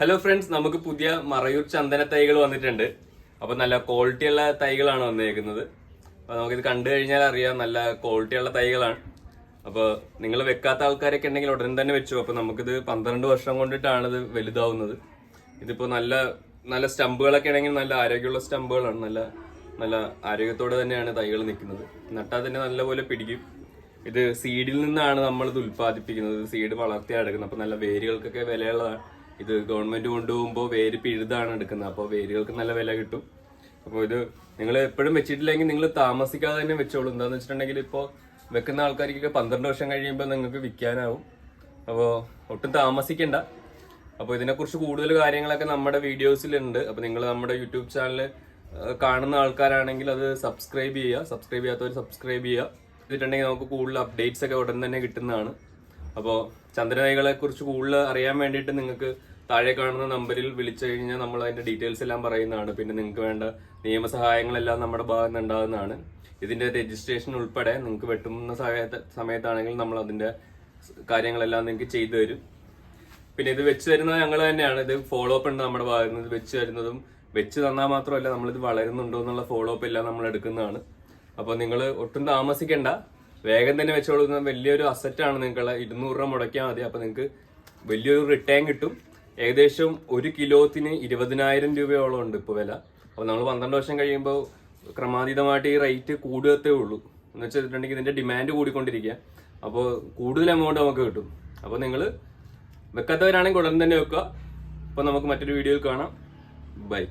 Hello friends നമുക്ക് പുതിയ മറയൂർ ചന്ദന തൈകൾ വന്നിട്ടുണ്ട്. അപ്പൊ നല്ല ക്വാളിറ്റി ഉള്ള തൈകളാണ് വന്നേക്കുന്നത്. അപ്പൊ നമുക്കിത് കണ്ടു കഴിഞ്ഞാൽ അറിയാം നല്ല ക്വാളിറ്റി ഉള്ള തൈകളാണ്. അപ്പോൾ നിങ്ങൾ വെക്കാത്ത ആൾക്കാരൊക്കെ ഉണ്ടെങ്കിൽ ഉടൻ തന്നെ വെച്ചു. അപ്പൊ നമുക്കിത് പന്ത്രണ്ട് വർഷം കൊണ്ടിട്ടാണ് ഇത് വലുതാവുന്നത്. ഇതിപ്പോ നല്ല നല്ല സ്റ്റമ്പുകളൊക്കെ ആണെങ്കിൽ നല്ല ആരോഗ്യമുള്ള സ്റ്റമ്പുകളാണ്. നല്ല നല്ല ആരോഗ്യത്തോടെ തന്നെയാണ് തൈകൾ നിൽക്കുന്നത്. നട്ടാൽ തന്നെ നല്ലപോലെ പിടിക്കും. ഇത് സീഡിൽ നിന്നാണ് നമ്മൾ ഇത് ഉൽപ്പാദിപ്പിക്കുന്നത് സീഡ് വളർത്തിയാണ് എടുക്കുന്നത്. അപ്പൊ നല്ല വേരുകൾക്കൊക്കെ വിലയുള്ളതാണ്. ഇത് ഗവൺമെന്റ് കൊണ്ടുപോകുമ്പോൾ വേര് പിഴുതാണ് എടുക്കുന്നത്. അപ്പോൾ വേരുകൾക്ക് നല്ല വില കിട്ടും. അപ്പോൾ ഇത് നിങ്ങൾ എപ്പോഴും വെച്ചിട്ടില്ലെങ്കിൽ നിങ്ങൾ താമസിക്കാതെ തന്നെ വെച്ചോളൂ. എന്താന്ന് വെച്ചിട്ടുണ്ടെങ്കിൽ ഇപ്പോൾ വെക്കുന്ന ആൾക്കാർക്കൊക്കെ പന്ത്രണ്ട് വർഷം കഴിയുമ്പോൾ നിങ്ങൾക്ക് വിൽക്കാനാവും. അപ്പോൾ ഒട്ടും താമസിക്കണ്ട. അപ്പോൾ ഇതിനെക്കുറിച്ച് കൂടുതൽ കാര്യങ്ങളൊക്കെ നമ്മുടെ വീഡിയോസിലുണ്ട്. അപ്പോൾ നിങ്ങൾ നമ്മുടെ യൂട്യൂബ് ചാനൽ കാണുന്ന ആൾക്കാരാണെങ്കിൽ അത് സബ്സ്ക്രൈബ് ചെയ്യുക. സബ്സ്ക്രൈബ് ചെയ്യാത്തവർ സബ്സ്ക്രൈബ് ചെയ്യുക. ചെയ്തിട്ടുണ്ടെങ്കിൽ നമുക്ക് കൂടുതൽ അപ്ഡേറ്റ്സ് ഒക്കെ ഉടൻ തന്നെ കിട്ടുന്നതാണ്. അപ്പോൾ ചന്ദ്രനൈകളെ കുറിച്ച് കൂടുതൽ അറിയാൻ വേണ്ടിയിട്ട് നിങ്ങൾക്ക് താഴെ കാണുന്ന നമ്പറിൽ വിളിച്ചു കഴിഞ്ഞാൽ നമ്മൾ അതിന്റെ ഡീറ്റെയിൽസ് എല്ലാം പറയുന്നതാണ്. പിന്നെ നിങ്ങൾക്ക് വേണ്ട നിയമസഹായങ്ങളെല്ലാം നമ്മുടെ ഭാഗത്ത് ഉണ്ടാകുന്നതാണ്. ഇതിന്റെ രജിസ്ട്രേഷൻ ഉൾപ്പെടെ നിങ്ങൾക്ക് വെട്ടുന്ന സമയത്ത് സമയത്താണെങ്കിൽ നമ്മൾ അതിന്റെ കാര്യങ്ങളെല്ലാം നിങ്ങൾക്ക് ചെയ്തു തരും. പിന്നെ ഇത് വെച്ച് തരുന്നത് ഞങ്ങൾ തന്നെയാണ്. ഇത് ഫോളോ അപ്പ് ഉണ്ട് നമ്മുടെ ഭാഗത്ത് നിന്ന് വെച്ച് തരുന്നതും. വെച്ച് തന്നാൽ മാത്രമല്ല നമ്മളിത് വളരുന്നുണ്ടോ എന്നുള്ള ഫോളോ അപ്പ് എല്ലാം നമ്മൾ എടുക്കുന്നതാണ്. അപ്പോൾ നിങ്ങൾ ഒട്ടും താമസിക്കേണ്ട. വേഗം തന്നെ വെച്ചോളുന്ന വലിയൊരു അസറ്റാണ് നിങ്ങളെ ഇരുന്നൂറ് രൂപ മുടക്കിയാൽ മതി. അപ്പോൾ നിങ്ങൾക്ക് വലിയൊരു റിട്ടേൺ കിട്ടും. ഏകദേശം ഒരു കിലോത്തിന് ഇരുപതിനായിരം രൂപയോളം ഉണ്ട് ഇപ്പോൾ വില. അപ്പോൾ നമ്മൾ പന്ത്രണ്ട് വർഷം കഴിയുമ്പോൾ ക്രമാതീതമായിട്ട് ഈ റേറ്റ് കൂടുകത്തേ ഉള്ളൂ. എന്ന് വെച്ചിട്ടുണ്ടെങ്കിൽ ഇതിന്റെ ഡിമാൻഡ് കൂടിക്കൊണ്ടിരിക്കുക. അപ്പോൾ കൂടുതൽ എമൗണ്ട് നമുക്ക് കിട്ടും. അപ്പോൾ നിങ്ങൾ വെക്കാത്തവരാണെങ്കിൽ ഉടൻ തന്നെ വെക്കുക. അപ്പോൾ നമുക്ക് മറ്റൊരു വീഡിയോയിൽ കാണാം. ബൈ